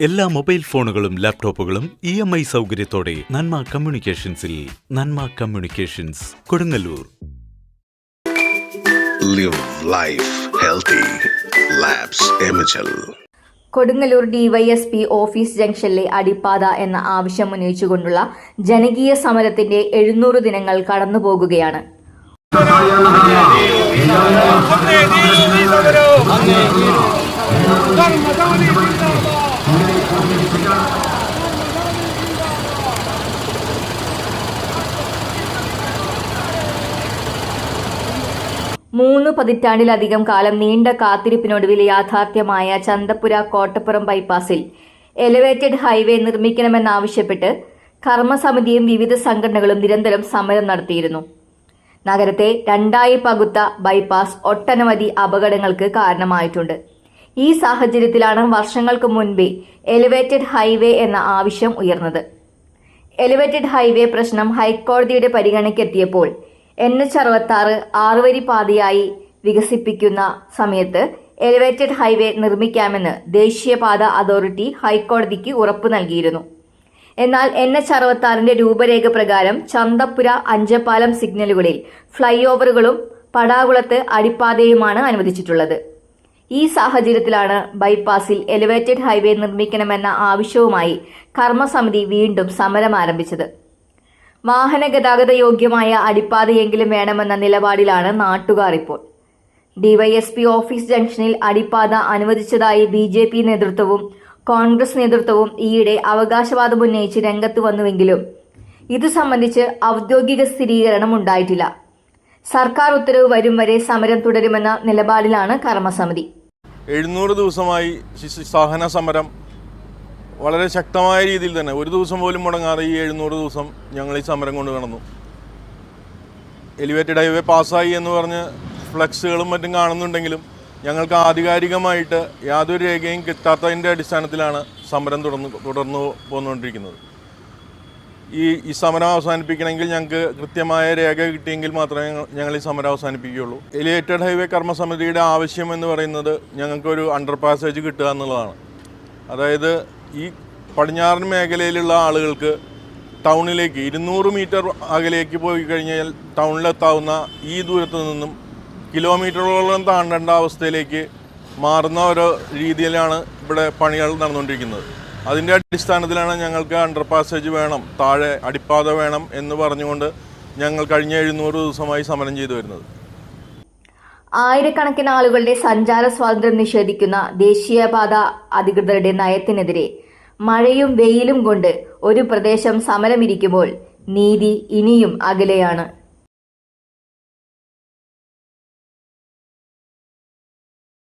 എല്ലാ മൊബൈൽ ഫോണുകളും ലാപ്ടോപ്പുകളും ഇ എം ഐ സൗകര്യത്തോടെ Nanma കമ്മ്യൂണിക്കേഷൻസിൽ Nanma communications Kodungallur live life healthy Labs Imagel. Kodungallur DYSP office ജംഗ്ഷനിലെ അടിപ്പാത എന്ന ആവശ്യം ഉന്നയിച്ചുകൊണ്ടുള്ള ജനകീയ സമരത്തിന്റെ എഴുന്നൂറ് ദിനങ്ങൾ കടന്നുപോകുകയാണ് മൂന്ന് പതിറ്റാണ്ടിലധികം കാലം നീണ്ട കാത്തിരിപ്പിനൊടുവിൽ യാഥാർത്ഥ്യമായ ചന്തപ്പുര കോട്ടപ്പുറം ബൈപ്പാസിൽ എലിവേറ്റഡ് ഹൈവേ നിർമ്മിക്കണമെന്നാവശ്യപ്പെട്ട് കർമ്മസമിതിയും വിവിധ സംഘടനകളും നിരന്തരം സമരം നടത്തിയിരുന്നു. നഗരത്തെ രണ്ടായി പകുത്ത ബൈപ്പാസ് ഒട്ടനവധി അപകടങ്ങൾക്ക് കാരണമായിട്ടുണ്ട്. ഈ സാഹചര്യത്തിലാണ് വർഷങ്ങൾക്ക് മുൻപേ എലിവേറ്റഡ് ഹൈവേ എന്ന ആവശ്യം ഉയർന്നത്. എലിവേറ്റഡ് ഹൈവേ പ്രശ്നം ഹൈക്കോടതിയുടെ പരിഗണനയ്ക്കെത്തിയപ്പോൾ എൻ എച്ച് അറുപത്തി ആറ് ആറുവരി പാതയായി വികസിപ്പിക്കുന്ന സമയത്ത് എലിവേറ്റഡ് ഹൈവേ നിർമ്മിക്കാമെന്ന് ദേശീയപാത അതോറിറ്റി ഹൈക്കോടതിക്ക് ഉറപ്പ് നൽകിയിരുന്നു. എന്നാൽ എൻ എച്ച് അറുപത്തി ആറിന്റെ രൂപരേഖ പ്രകാരം ചന്തപ്പുര അഞ്ചപ്പാലം സിഗ്നലുകളിൽ ഫ്ലൈ ഓവറുകളും പടാകുളത്ത് അടിപ്പാതയുമാണ് അനുവദിച്ചിട്ടുള്ളത്. ഈ സാഹചര്യത്തിലാണ് ബൈപ്പാസിൽ എലിവേറ്റഡ് ഹൈവേ നിർമ്മിക്കണമെന്ന ആവശ്യവുമായി കർമ്മസമിതി വീണ്ടും സമരം ആരംഭിച്ചത്. വാഹന ഗതാഗത യോഗ്യമായ അടിപ്പാതയെങ്കിലും വേണമെന്ന നിലപാടിലാണ് നാട്ടുകാർ ഇപ്പോൾ. ഡിവൈഎസ്പി ഓഫീസ് ജംഗ്ഷനിൽ അടിപ്പാത അനുവദിച്ചതായി ബി ജെ പി നേതൃത്വവും കോൺഗ്രസ് നേതൃത്വവും ഈയിടെ അവകാശവാദം ഉന്നയിച്ച് രംഗത്ത് വന്നുവെങ്കിലും ഇത് സംബന്ധിച്ച് ഔദ്യോഗിക സ്ഥിരീകരണം ഉണ്ടായിട്ടില്ല. സർക്കാർ ഉത്തരവ് വരും വരെ സമരം തുടരുമെന്ന നിലപാടിലാണ് കർമ്മസമിതി. എഴുന്നൂറ് ദിവസമായി സഹന സമരം വളരെ ശക്തമായ രീതിയിൽ തന്നെ. ഒരു ദിവസം പോലും മുടങ്ങാതെ ഈ എഴുന്നൂറ് ദിവസം ഞങ്ങൾ ഈ സമരം കൊണ്ട് നടന്നു. എലിവേറ്റഡ് ഹൈവേ പാസ്സായി എന്ന് പറഞ്ഞ് ഫ്ലക്സുകളും മറ്റും കാണുന്നുണ്ടെങ്കിലും ഞങ്ങൾക്ക് ആധികാരികമായിട്ട് യാതൊരു രേഖയും കിട്ടാത്തതിന്റെ അടിസ്ഥാനത്തിലാണ് സമരം തുടർന്ന് തുടർന്നു പോന്നുകൊണ്ടിരിക്കുന്നത്. ഈ ഈ സമരം അവസാനിപ്പിക്കണമെങ്കിൽ ഞങ്ങൾക്ക് കൃത്യമായ രേഖ കിട്ടിയെങ്കിൽ മാത്രമേ ഞങ്ങൾ- ഈ സമരം അവസാനിപ്പിക്കുകയുള്ളൂ. എലിവേറ്റഡ് ഹൈവേ കർമ്മസമിതിയുടെ ആവശ്യം എന്ന് പറയുന്നത് ഞങ്ങൾക്കൊരു അണ്ടർ പാസേജ് കിട്ടുക എന്നുള്ളതാണ്. അതായത് ഈ പടിഞ്ഞാറൻ മേഖലയിലുള്ള ആളുകൾക്ക് ടൗണിലേക്ക് ഇരുന്നൂറ് മീറ്റർ അകലേക്ക് പോയി കഴിഞ്ഞാൽ ടൗണിലെത്താവുന്ന ഈ ദൂരത്തു നിന്നും കിലോമീറ്ററുകളോളം താണ്ടേണ്ട അവസ്ഥയിലേക്ക് മാറുന്ന ഒരു രീതിയിലാണ് ഇവിടെ പണികൾ നടന്നുകൊണ്ടിരിക്കുന്നത്. അതിന്റെ അടിസ്ഥാനത്തിലാണ് ഞങ്ങൾക്ക് അണ്ടർ പാസേജ് വേണം താഴെ അടിപ്പാത വേണം എന്ന് പറഞ്ഞുകൊണ്ട് ഞങ്ങൾ കഴിഞ്ഞ എഴുന്നൂറ് ദിവസമായി സമരം ചെയ്തു വരുന്നത്. ആയിരക്കണക്കിന് ആളുകളുടെ സഞ്ചാര സ്വാതന്ത്ര്യം നിഷേധിക്കുന്ന ദേശീയപാത അധികൃതരുടെ നയത്തിനെതിരെ മഴയും വെയിലും കൊണ്ട് ഒരു പ്രദേശം സമരമിരിക്കുമ്പോൾ നീതി ഇനിയും അകലെയാണ്.